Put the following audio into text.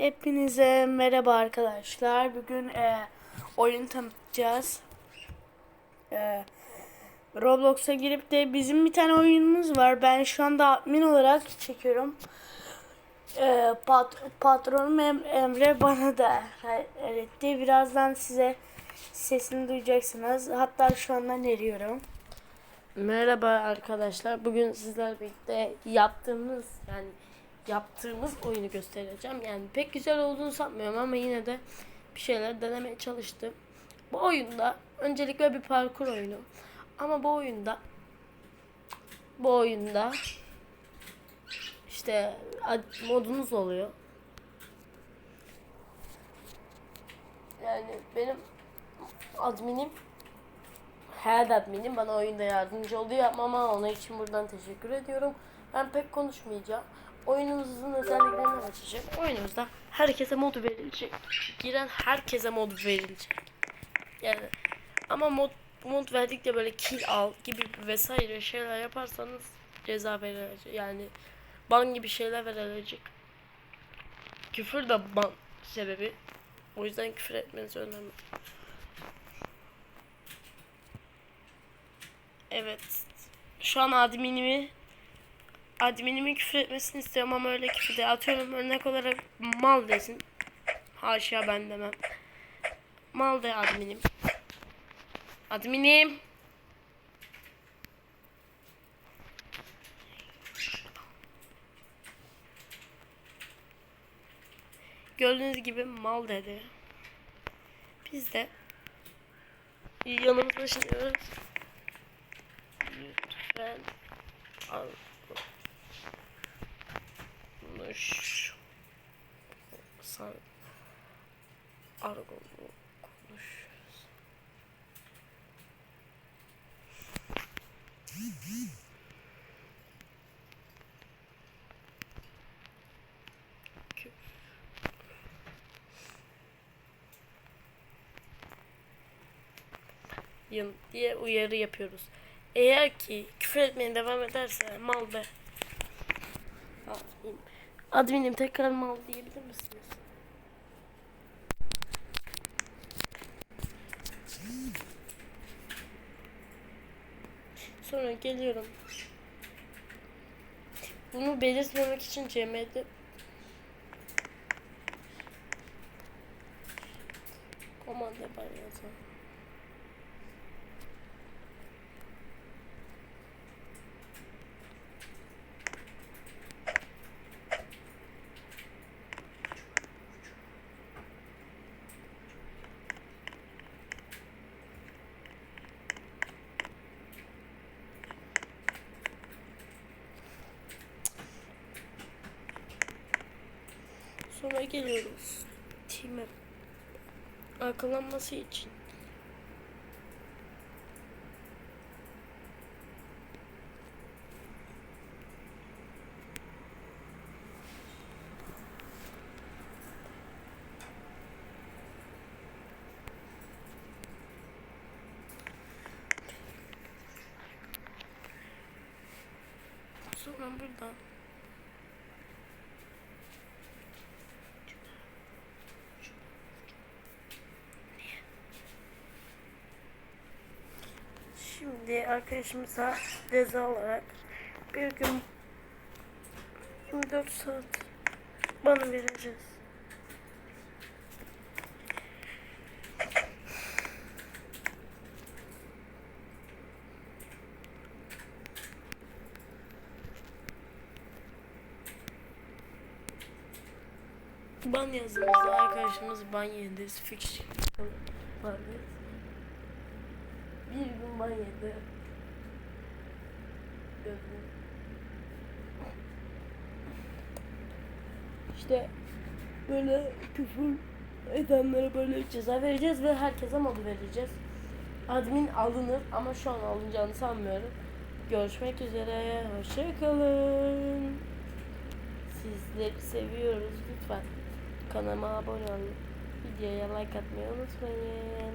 Hepinize merhaba arkadaşlar. Bugün e, oyun tanıtacağız. E, Roblox'a girip de bizim bir tane oyunumuz var. Ben şu anda admin olarak çekiyorum. E, pat, patronum Em- Emre bana da öğretti. Birazdan size sesini duyacaksınız. Hatta şu anda veriyorum. Merhaba arkadaşlar. Bugün sizlerle birlikte yaptığımız yani yaptığımız oyunu göstereceğim. Yani pek güzel olduğunu sanmıyorum ama yine de bir şeyler denemeye çalıştım. Bu oyunda öncelikle bir parkur oyunu. Ama bu oyunda bu oyunda işte modunuz oluyor. Yani benim adminim her adminim bana oyunda yardımcı oluyor ama ona için buradan teşekkür ediyorum. Ben pek konuşmayacağım. Oyunumuzun özelliklerini açacağım. Oyunumuzda herkese mod verilecek. Giren herkese mod verilecek. Yani ama mod mod verdikçe böyle kill al gibi vesaire şeyler yaparsanız ceza verilecek. Yani ban gibi şeyler verilecek. Küfür de ban sebebi. O yüzden küfür etmeniz önemli. Evet. Şu an adminimi adminimi küfür etmesini istiyorum ama öyle küfür de atıyorum örnek olarak mal desin. Haşa ben demem. Mal de adminim. Adminim. Gördüğünüz gibi mal dedi. Biz de yanımıza taşınıyoruz. Lütfen al. Konuş. Sen argo konuş. Diye uyarı yapıyoruz. Eğer ki küfür etmeye devam ederse mal be. Admin. Adminim tekrar mal diyebilir misiniz? Sonra geliyorum. Bunu belirtmemek için CM'de komanda var yazalım. Sonra geliyoruz. Team'e akıllanması için. Sonra buradan Şimdi arkadaşımıza ceza olarak bir gün 24 saat bana vereceğiz. Ban yazımızda arkadaşımız ban yedi. Fiction vardı. Gözüm. İşte böyle küfür edenlere böyle ceza vereceğiz ve herkese modu vereceğiz. Admin alınır ama şu an alınacağını sanmıyorum. Görüşmek üzere. Hoşçakalın. Sizleri seviyoruz. Lütfen kanalıma abone olun. Videoya like atmayı unutmayın.